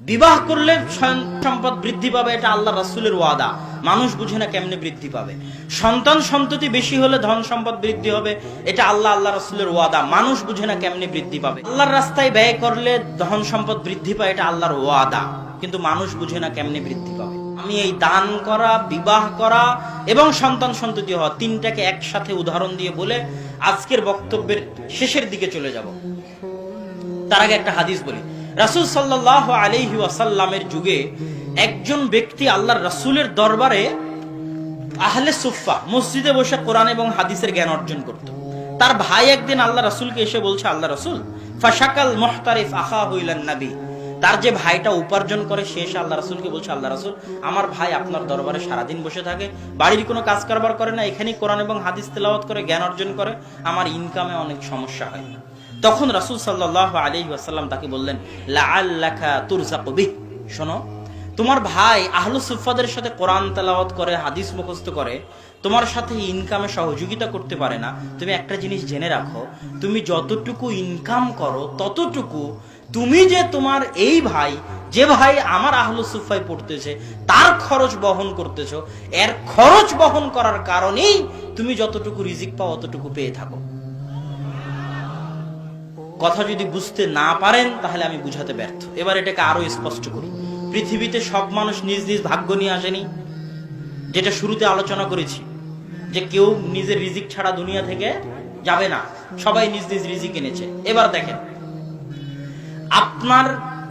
বিবাহ করলে স্বয়ং সম্পদ বৃদ্ধি পাবে, এটা আল্লাহ রাসূলের ওয়াদা। মানুষ বুঝে না কেমনে বৃদ্ধি পাবে। সন্তান সন্ততি বেশি হলে ধন সম্পদ বৃদ্ধি হবে, এটা আল্লাহ আল্লাহ রাসূলের ওয়াদা। মানুষ বুঝে না কেমনে বৃদ্ধি পাবে। আল্লাহর রাস্তায় ব্যয় করলে ধন সম্পদ বৃদ্ধি পায়, এটা আল্লাহর ওয়াদা। কিন্তু মানুষ বুঝে না কেমনে বৃদ্ধি পাবে। আমি এই দান করা, বিবাহ করা এবং সন্তান সন্ততি হওয়া তিনটাকে একসাথে উদাহরণ দিয়ে বলে আজকের বক্তব্যের শেষের দিকে চলে যাব। তার আগে একটা হাদিস বলি। রাসুল সাল্লাহ আলহি ওয়াসাল্লামের যুগে একজন ব্যক্তি আল্লাহর রাসূলের দরবারে আহলে সুফা মসজিদে বসে কোরআন এবং হাদিসের জ্ঞান অর্জন করত। তার ভাই একদিন আল্লাহ রাসূলকে এসে বলছে, আল্লাহ রাসূল, ফাশাকাল মুহতারিফ আখা হইলান নবী। তার যে ভাইটা উপার্জন করে, সে এসে আল্লাহ রাসূলকে বলছে, আল্লাহ রাসুল, আমার ভাই আপনার দরবারে সারাদিন বসে থাকে, বাড়ির কোনো কাজ কারবার করে না, এখানেই কোরআন এবং হাদিস তেলাওয়াত করে, জ্ঞান অর্জন করে, আমার ইনকামে অনেক সমস্যা হয়। তখন রাসূল সাল্লাল্লাহু আলাইহি ওয়াসাল্লাম তাকে বললেন, লাআল্লাকা তুরজাকু বিহ। শোনো, তোমার ভাই আহলু সুফাদের সাথে কোরআন তেলাওয়াত করে, হাদিস মুখস্থ করে, তোমার সাথে ইনকামে সহযোগিতা করতে পারে না। তুমি একটা জিনিস জেনে রাখো, তুমি যতটুকু ইনকাম করো, ততটুকু তুমি যে তোমার এই ভাই, যে ভাই আমার আহলু সুফাই পড়তেছে, তার খরচ বহন করতেছ, এর খরচ বহন করার কারণেই তুমি যতটুকু রিজিক পাও, অতটুকু পেয়ে থাকো। কথা যদি বুঝতে না পারেন, তাহলে আমি বুঝাতে ব্যর্থ। এবার এটাকে আরও স্পষ্ট করি পৃথিবীতে সব মানুষ নিজ নিজ ভাগ্য নিয়ে আসেনি? যেটা শুরুতে আলোচনা করেছি, যে কেউ নিজের রিজিক ছাড়া দুনিয়া থেকে যাবে না। সবাই নিজ নিজ রিজিক এনেছে। এবার দেখেন, আপনার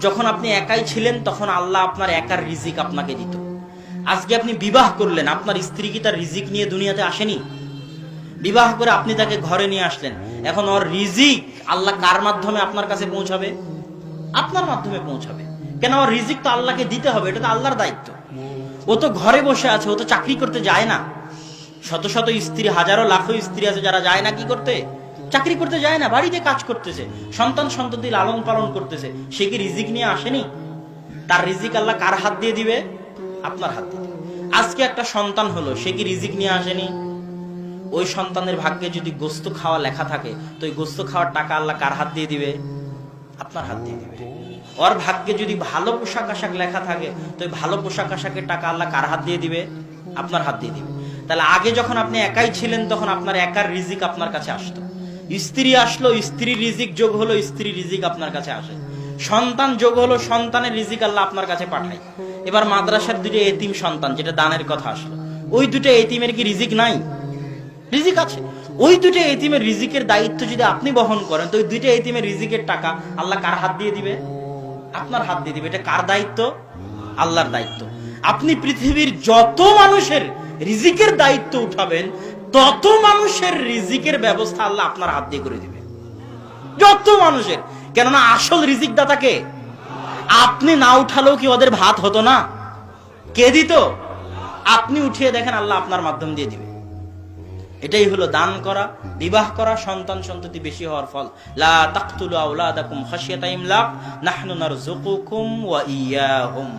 যখন আপনি একাই ছিলেন, তখন আল্লাহ আপনার একার রিজিক আপনাকে দিত। আজকে আপনি বিবাহ করলেন, আপনার স্ত্রী কি তার রিজিক নিয়ে দুনিয়াতে আসেনি? বিবাহ করে আপনি তাকে ঘরে নিয়ে আসলেন। এখন ওর রিজিক আল্লাহ কার মাধ্যমে আপনার কাছে পৌঁছাবে? আপনার মাধ্যমে পৌঁছাবে। কেন ওর রিজিক তো আল্লাহকে দিতে হবে, এটা তো আল্লাহর দায়িত্ব। ও তো ঘরে বসে আছে, ও তো চাকরি করতে যায় না। শত শত স্ত্রী, হাজারো লাখো স্ত্রী আছে যারা যায় না কি করতে? চাকরি করতে যায় না, বাড়িতে কাজ করতেছে, সন্তান সন্ততি লালন পালন করতেছে। সে কি রিজিক নিয়ে আসেনি? তার রিজিক আল্লাহ কার হাত দিয়ে দিবে? আপনার হাত দিয়ে আজকে একটা সন্তান হলো, সে কি রিজিক নিয়ে আসেনি? ওই সন্তানের ভাগ্যে যদি গোস্ত খাওয়া লেখা থাকে, তো ওই গোস্ত খাওয়ার টাকা আল্লাহ কার হাত দিয়ে দিবে? আপনার হাত দিয়ে দিবে। ওর ভাগ্যে যদি ভালো পোশাক আশাক লেখা থাকে, তো ওই ভালো পোশাক আশাকের টাকা আল্লাহ কার হাত দিয়ে দিবে? আপনার হাত দিয়ে দিবে। তাহলে আগে যখন আপনি একাই ছিলেন, তখন আপনার একার রিজিক আপনার কাছে আসতো। স্ত্রী আসলো স্ত্রী রিজিক যোগ হলো স্ত্রী রিজিক আপনার কাছে আসে। সন্তান যোগ হলো, সন্তানের রিজিক আল্লাহ আপনার কাছে পাঠায়। এবার মাদ্রাসার দুটো এতিম সন্তান, যেটা দানের কথা আসলো। ওই দুটো এতিমের কি রিজিক নাই? রিজিক আছে। ওই দুটো এতিমের রিজিকের দায়িত্ব যদি আপনি বহন করেন, তো ওই দুইটা এতিমের রিজিকের টাকা আল্লাহ কার হাত দিয়ে দিবে? আপনার হাত দিয়ে দিবে। এটা কার দায়িত্ব? আল্লাহর দায়িত্ব। আপনি পৃথিবীর যত মানুষের রিজিকের দায়িত্ব উঠাবেন, তত মানুষের রিজিকের ব্যবস্থা আল্লাহ আপনার হাত দিয়ে করে দিবে। যত মানুষের। কেননা আসল রিজিক দাতাকে আপনি না উঠালেও কি ওদের ভাত হতো না? কে দিত? আপনি উঠিয়ে দেখেন আল্লাহ আপনার মাধ্যম দিয়ে দিবে। এটাই হলো দান করা, বিবাহ করা, সন্তান সন্ততি বেশি হওয়ার ফল। লা তাকতুলু আওলাদাকুম খাশিয়াতা ইমলাক, নাহনু নারযুকুকুম ওয়া ইয়াহুম।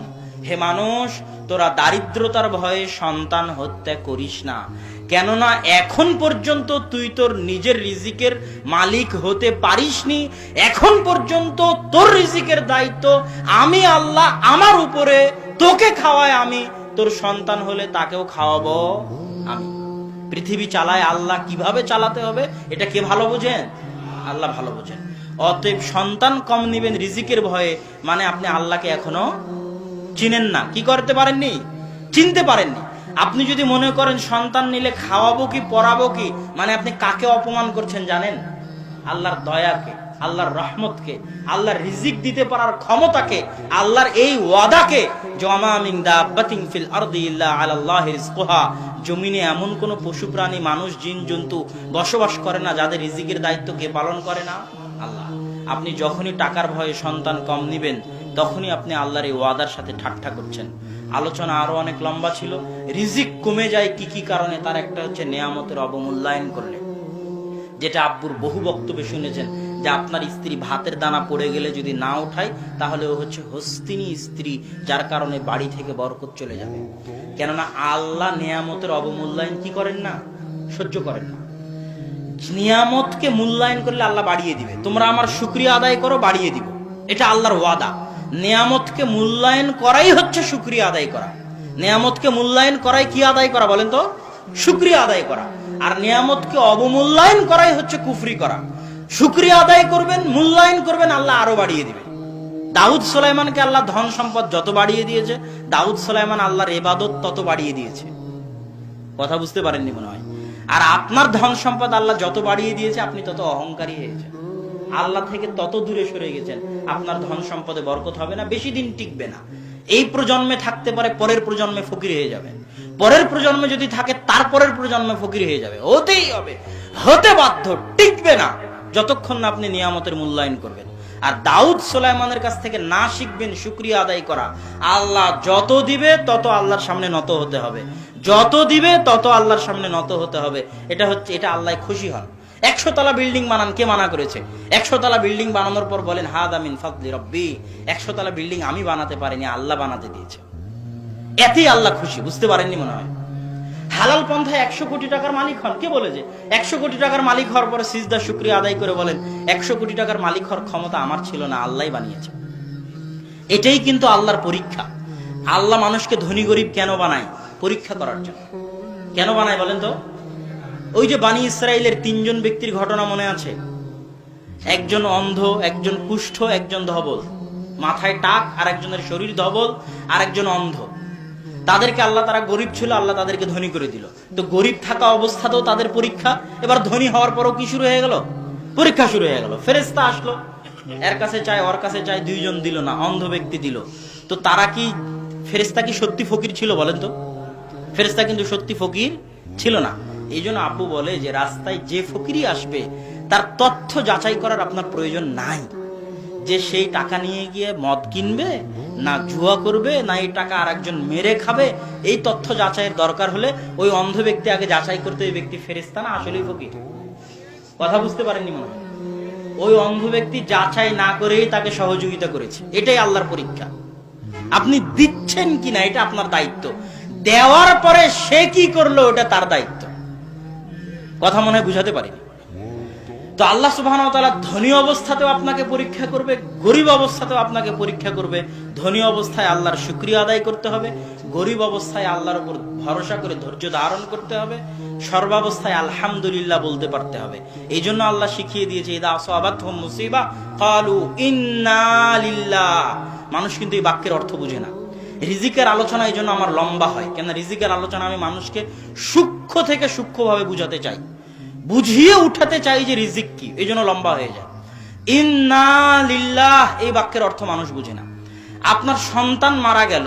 হে মানুষ, তোরা দারিদ্রতার ভয়ে সন্তান হত্যা করিস না। কেননা এখন পর্যন্ত তুই তোর নিজের রিজিকের মালিক হতে পারিসনি। এখন পর্যন্ত তোর রিজিকের দায়িত্ব আমি আল্লাহ আমার উপরে, তোকে খাওয়ায় আমি, তোর সন্তান হলে তাকেও খাওয়াবো আমি। পৃথিবী চালায় আল্লাহ কীভাবে চালাতে হবে, এটা কে ভালো বোঝেন? আল্লাহ ভালো বোঝেন। অতএব সন্তান কম নিবেন রিজিকের ভয়ে মানে আপনি আল্লাহকে এখনও চিনেন না। কি করতে পারেননি? চিনতে পারেননি। আপনি যদি মনে করেন সন্তান নিলে খাওয়াবো কি, পড়াবো কি মানে আপনি কাকে অপমান করছেন জানেন? আল্লাহর দয়াকে আল্লাহর রহমতকে, আল্লাহর রিজিক দিতে পারার ক্ষমতাকে, আল্লাহর এই ওয়াদাকে ফিল আরদি ইল্লা আলাল্লাহি রিজকুহা। জমিনে এমন কোন পশু প্রাণী, মানুষ, জিন, জন্তু বসবাস করে না যাদের রিজিকের দায়িত্ব কে পালন করে না? আল্লাহ। আপনি যখনই টাকার ভয়ে সন্তান কম নিবেন, তখনই আপনি আল্লাহর এই ওয়াদার সাথে ঠাট্টা করছেন। আলোচনা আরও অনেক লম্বা ছিল। রিজিক কমে যায় কি কি কারণে তার একটা হচ্ছে নেয়ামতের অবমূল্যায়ন করলে। যেটা আব্বুর বহু বক্তব্যে শুনেছেন যে আপনার স্ত্রী ভাতের দানা পড়ে গেলে যদি না উঠায়, তাহলে ও হচ্ছে হস্তিনী স্ত্রী, যার কারণে বাড়ি থেকে বরকত চলে যাবে। কেননা আল্লাহ নিয়ামতের অবমূল্যায়ন কি করেন না? সহ্য করেন না। নিয়ামতকে মূল্যায়ন করলে আল্লাহ বাড়িয়ে দিবে। তোমরা আমার শুক্রিয়া আদায় করো, বাড়িয়ে দিব। এটা আল্লাহর ওয়াদা। নিয়ামতকে মূল্যায়ন করাই হচ্ছে শুক্রিয়া আদায় করা। নিয়ামতকে মূল্যায়ন করাই কি আদায় করা বলেন তো? শুক্রিয়া আদায় করা। আর নিয়ামতকে অবমূল্যায়ন করাই হচ্ছে কুফরি করা। শুক্রিয়া আদায় করবেন, মূল্যায়ন করবেন, আল্লাহ আরও বাড়িয়ে দিবে দাউদ সোলাইমানকে আল্লাহ ধন সম্পদ যত বাড়িয়ে দিয়েছে, দাউদ সোলাইমান আল্লাহর এবাদত তত বাড়িয়ে দিয়েছে। কথা বুঝতে পারেননি মনে হয়? আর আপনার ধন সম্পদ আল্লাহ যত বাড়িয়ে দিয়েছে, আপনি তত অহংকারী হয়েছেন আল্লাহ থেকে তত দূরে সরে গেছেন, আপনার ধন সম্পদে বরকত হবে না, বেশি দিন টিকবে না। এই প্রজন্মে থাকতে পারে, পরের প্রজন্মে ফকির হয়ে যাবে পরের প্রজন্মে যদি থাকে, তার পরের প্রজন্মে ফকির হয়ে যাবে। হতেই হবে। হতে বাধ্য, টিকবে না। যতক্ষণ না আপনি নিয়ামতের মূল্যায়ন করবেন। আর দাউদ সোলাইমানের কাছ থেকে না শিখবেন শুক্রিয়া আদায় করা। আল্লাহ যত দিবে, তত আল্লাহর সামনে নত হতে হবে। যত দিবে, তত আল্লাহর সামনে নত হতে হবে। এটা হচ্ছে, এটা আল্লাহ খুশি হন। একশো তলা বিল্ডিং বানান, কে মানা করেছে? একশো তলা বিল্ডিং বানানোর পর বলেন, হাদ আমিন ফদলি রব্বি। একশো তলা বিল্ডিং আমি বানাতে পারিনি, আল্লাহ বানাতে দিয়েছে। এতেই আল্লাহ খুশি, বুঝতে পারেননি মনে হয়। হালাল পন্থায় একশো কোটি টাকার মালিক হন। কে বলেছে একশো কোটি টাকার মালিক হওয়ার পরে সিজদা, শুক্রিয়া আদায় করে বলেন, একশো কোটি টাকার মালিক হওয়ার ক্ষমতা আমার ছিল না আল্লাহ বানিয়েছে। এটাই কিন্তু আল্লাহর পরীক্ষা। আল্লাহ মানুষকে ধনী, গরিব কেন বানায়? পরীক্ষা করার জন্য। কেন বানায় বলেন তো? ওই যে বানি ইসরায়েলের তিনজন ব্যক্তির ঘটনা মনে আছে? একজন অন্ধ, একজন কুষ্ঠ, একজন ধবল। মাথায় টাক আর একজনের শরীর ধবল আর একজন অন্ধ। তাদেরকে আল্লাহ তারা গরিব ছিল, আল্লাহ তাদেরকে ধনী করে দিল। তো গরিব থাকা অবস্থাতেও তাদের পরীক্ষা, এবার ধনী হওয়ার পরও কি শুরু হয়ে গেল? পরীক্ষা শুরু হয়ে গেল। ফেরেস্তা আসলো। এর কাছে চায়, ওর কাছে চায়, দুইজন দিল না, অন্ধ ব্যক্তি দিল। তো তারা কি ফেরেস্তা কি সত্যি ফকির ছিল বলেন তো? ফেরেস্তা কিন্তু সত্যি ফকির ছিল না। এই জন্য আপু বলে যে, রাস্তায় যে ফকিরই আসবে, তার তথ্য যাচাই করার আপনার প্রয়োজন নাই। যে সেই টাকা নিয়ে গিয়ে মদ কিনবে না জুয়া করবে, না এই টাকা আর একজন মেরে খাবে। এই তথ্য যাচাইয়ের দরকার হলে ওই অন্ধ ব্যক্তি আগে যাচাই করতে, ওই ব্যক্তি ফেরিস্তা না, আসলেই ফকির। কথা বুঝতে পারেননি মনে ওই অন্ধ ব্যক্তি যাচাই না করেই তাকে সহযোগিতা করেছে। এটাই আল্লাহর পরীক্ষা। আপনি দিচ্ছেন কিনা, এটা আপনার দায়িত্ব। দেওয়ার পরে সে কি করল, ওটা তার দায়িত্ব। কথা মনে হয় বুঝাতে পারিনি? তো আল্লাহ সুবাহ ধনী অবস্থাতেও আপনাকে পরীক্ষা করবে, গরিব অবস্থাতেও আপনাকে পরীক্ষা করবে। ধনী অবস্থায় আল্লাহর শুক্রিয়া আদায় করতে হবে, গরিব অবস্থায় আল্লাহর উপর ভরসা করে ধৈর্য ধারণ করতে হবে, সর্বাবস্থায় আলহামদুলিল্লাহ বলতে পারতে হবে। এই জন্য আল্লাহ শিখিয়ে দিয়েছে, ইদা আসাবাত মুসিবা, কালু ইন্নালিল্লাহ মানুষ কিন্তু এই বাক্যের অর্থ বুঝে না। রিজিকের আলোচনা এই জন্য আমার লম্বা হয়। কেন রিজিকের আলোচনা আমি মানুষকে সূক্ষ্ম থেকে সূক্ষ্মভাবে বুঝাতে চাই। বুঝিয়ে উঠাতে চাই যে রিজিক কি, এই জন্য লম্বা হয়ে যায়। ইন্না লিল্লাহ, এই বাক্যের অর্থ মানুষ বুঝে না। আপনার সন্তান মারা গেল,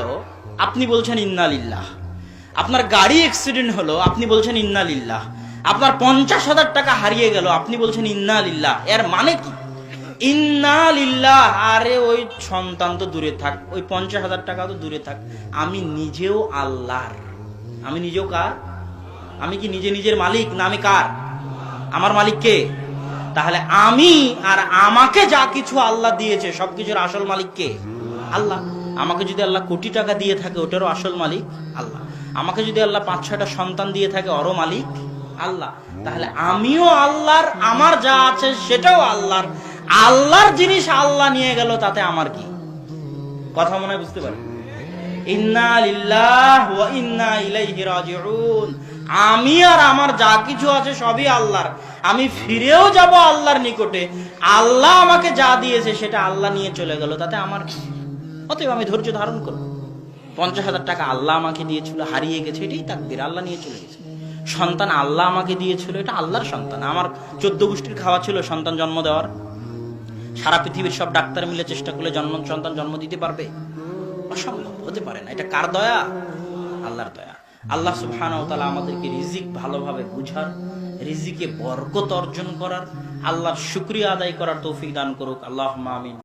আপনি বলছেন ইন্না লিল্লাহ। আপনার গাড়ি অ্যাক্সিডেন্ট হলো, আপনি বলছেন ইন্না লিল্লাহ। আপনার পঞ্চাশ হাজার টাকা হারিয়ে গেল, আপনি বলছেন ইন্না লিল্লাহ। এর মানে কি? ইন্না লিল্লাহ, আরে ওই সন্তান তো দূরে থাক, ওই পঞ্চাশ হাজার টাকা তো দূরে থাক। আমি নিজেও আল্লাহর। আমি নিজেও কার? আমি কি নিজে নিজের মালিক না আমি কার? আমার মালিক কে? তাহলে আমি আর আমাকে যা কিছু আল্লাহ দিয়েছে সবকিছুর আসল মালিক কে? আল্লাহ। আমাকে যদি আল্লাহ কোটি টাকা দিয়ে থাকে, ওটারও আসল মালিক আল্লাহ। আমাকে যদি আল্লাহ পাঁচ, ছয়টা সন্তান দিয়ে থাকে অরও মালিক আল্লাহ। তাহলে আমিও আল্লাহর, আমার যা আছে সেটাও আল্লাহর। আল্লাহর জিনিস আল্লাহ নিয়ে গেল, তাতে আমার কি? কথা মনে হয় বুঝতে পারি ইন্না ইন্না ইলাইহি রাজিউন। আমি আর আমার যা কিছু আছে সবই আল্লাহর। আমি ফিরেও যাব আল্লাহর নিকটে। আল্লাহ আমাকে যা দিয়েছে সেটা আল্লাহ নিয়ে চলে গেল। তাতে আমার অতএব আমি ধৈর্য ধারণ করব। পঞ্চাশ হাজার টাকা আল্লাহ আমাকে দিয়েছিল, হারিয়ে গেছে, এটাই তাকদির। আল্লাহ নিয়ে চলে গেছে। সন্তান আল্লাহ আমাকে দিয়েছিল, এটা আল্লাহর সন্তান। আমার চোদ্দ গোষ্ঠীর খাওয়া ছিল, সন্তান জন্ম দেওয়ার। সারা পৃথিবীর সব ডাক্তার মিলে চেষ্টা করলে জন্ম, সন্তান জন্ম দিতে পারবে? অসম্ভব, হতে পারে না। এটা কার দয়া? আল্লাহর দয়া। আল্লাহ তাআলা আমাদেরকে রিজিক ভালোভাবে বুঝার, রিজিকে বরকত অর্জন করার, আল্লাহর শুকরিয়া আদায় করার তৌফিক দান করুক। আল্লাহ আমিন।